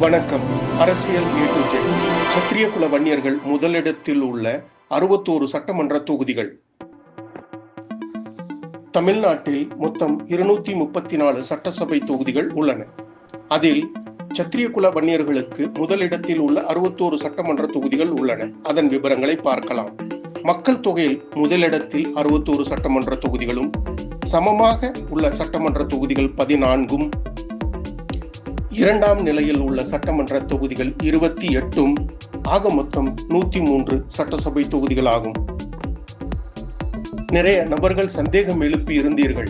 வணக்கம். அரசியல் ஏ சத்திரிய குல வன்னியர்கள் முதலிடத்தில் உள்ள அறுபத்தோரு சட்டமன்ற தொகுதிகள். தமிழ்நாட்டில் மொத்தம் இருநூத்தி முப்பத்தி நாலு சட்டசபை தொகுதிகள் உள்ளன. அதில் சத்திரிய குல வன்னியர்களுக்கு முதலிடத்தில் உள்ள அறுபத்தோரு சட்டமன்ற தொகுதிகள் உள்ளன. அதன் விவரங்களை பார்க்கலாம். மக்கள் தொகையில் முதலிடத்தில் அறுபத்தோரு சட்டமன்ற தொகுதிகளும் சமமாக உள்ள சட்டமன்ற தொகுதிகள் பதினான்கும் இரண்டாம் நிலையில் உள்ள சட்டமன்ற தொகுதிகள் இருபத்தி எட்டும் ஆக மொத்தம் நூத்தி மூன்று சட்டசபை தொகுதிகள் ஆகும் நிறைய நபர்கள் சந்தேகம் எழுப்பி இருந்தீர்கள்.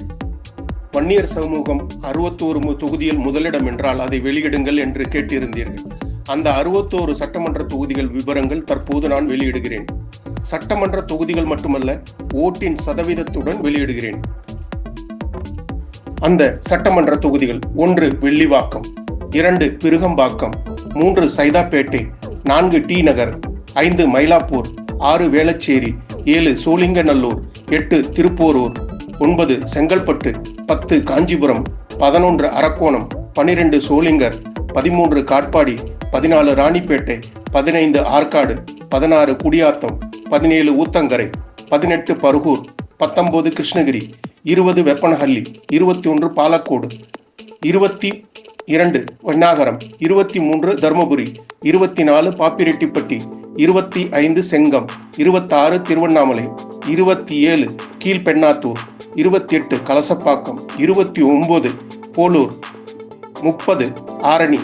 வன்னியர் சமூகம் அறுபத்தோரு தொகுதியில் முதலிடம் என்றால் அதை வெளியிடுங்கள் என்று கேட்டிருந்தீர்கள். அந்த அறுபத்தோரு சட்டமன்ற தொகுதிகள் விவரங்கள் தற்போது நான் வெளியிடுகிறேன். சட்டமன்ற தொகுதிகள் மட்டுமல்ல ஓட்டின் சதவீதத்துடன் வெளியிடுகிறேன். அந்த சட்டமன்ற தொகுதிகள் ஒன்று வெள்ளிவாக்கம். இரண்டு பிருகம்பாக்கம் மூன்று சைதாப்பேட்டை நான்கு டி நகர் ஐந்து மயிலாப்பூர் ஆறு வேளச்சேரி ஏழு சோழிங்கநல்லூர் எட்டு திருப்போரூர் ஒன்பது செங்கல்பட்டு பத்து காஞ்சிபுரம் பதினொன்று அரக்கோணம் பனிரெண்டு சோளிங்கர் பதிமூன்று காட்பாடி பதினாலு ராணிப்பேட்டை பதினைந்து ஆற்காடு பதினாறு குடியாத்தம் பதினேழு ஊத்தங்கரை பதினெட்டு பருகூர் பத்தொம்போது கிருஷ்ணகிரி இருபது வெப்பனஹள்ளி இருபத்தி ஒன்று பாலக்கோடு இருபத்தி இரண்டு வண்ணாகரம். இருபத்தி மூன்று தருமபுரி. இருபத்தி நாலு பாப்பிரெட்டிப்பட்டி. இருபத்தி ஐந்து செங்கம். இருபத்தாறு திருவண்ணாமலை. இருபத்தி ஏழு கீழ்பெண்ணாத்தூர். இருபத்தி எட்டு கலசப்பாக்கம். இருபத்தி ஒன்பது போலூர். முப்பது ஆரணி.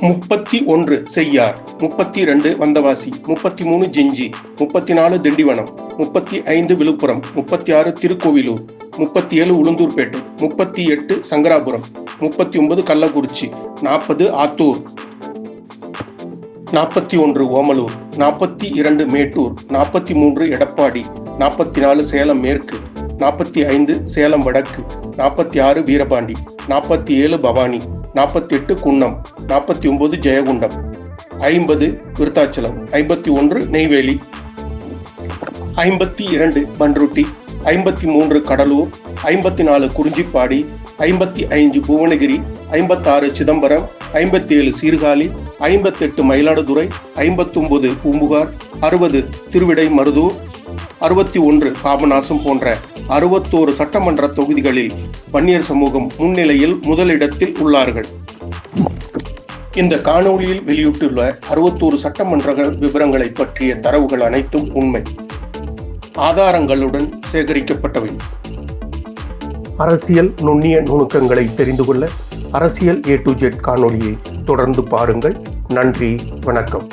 முப்பத்தி ஒன்று செய்யார். முப்பத்தி ரெண்டு வந்தவாசி. முப்பத்தி மூணு ஜிஞ்சி. முப்பத்தி நாலு திண்டிவனம். முப்பத்தி ஐந்து விழுப்புரம். முப்பத்தி ஆறு திருக்கோவிலூர். முப்பத்தி ஏழு உளுந்தூர்பேட்டை முப்பத்தி எட்டு சங்கராபுரம் முப்பத்தி ஒன்பது கள்ளக்குறிச்சி நாற்பது ஆத்தூர் நாற்பத்தி ஒன்று ஓமலூர் நாற்பத்தி இரண்டு மேட்டூர் நாற்பத்தி மூன்று எடப்பாடி நாற்பத்தி நாலு சேலம் மேற்கு நாற்பத்தி ஐந்து சேலம் வடக்கு நாற்பத்தி ஆறு வீரபாண்டி நாற்பத்தி ஏழு பவானி நாற்பத்தி எட்டு குன்னம் நாற்பத்தி ஒன்பது ஜெயகுண்டம் ஐம்பது விருத்தாச்சலம் ஐம்பத்தி ஒன்று நெய்வேலி ஐம்பத்தி இரண்டு பன்ருட்டி ஐம்பத்தி மூன்று கடலூர் ஐம்பத்தி நாலு குறிஞ்சிப்பாடி ஐம்பத்தி ஐந்து புவனகிரி ஐம்பத்தாறு சிதம்பரம் ஐம்பத்தி ஏழு சீர்காழி ஐம்பத்தெட்டு மயிலாடுதுறை ஐம்பத்தொன்பது பூம்புகார் அறுபது திருவிடை மருதூர் அறுபத்தி ஒன்று பாபநாசம் போன்ற அறுபத்தோரு சட்டமன்ற தொகுதிகளில் வன்னியர் சமூகம் முன்னிலையில் முதலிடத்தில் உள்ளார்கள். இந்த காணொளியில் வெளியிட்டுள்ள அறுபத்தோரு சட்டமன்ற விவரங்களை பற்றிய தரவுகள் அனைத்தும் உண்மை. ஆதாரங்களுடன் சேகரிக்கப்பட்டவை. அரசியல் நுண்ணிய நுணுக்கங்களை தெரிந்து கொள்ள அரசியல் ஏ டு ஜெட் காணொலியை தொடர்ந்து பாருங்கள். நன்றி வணக்கம்.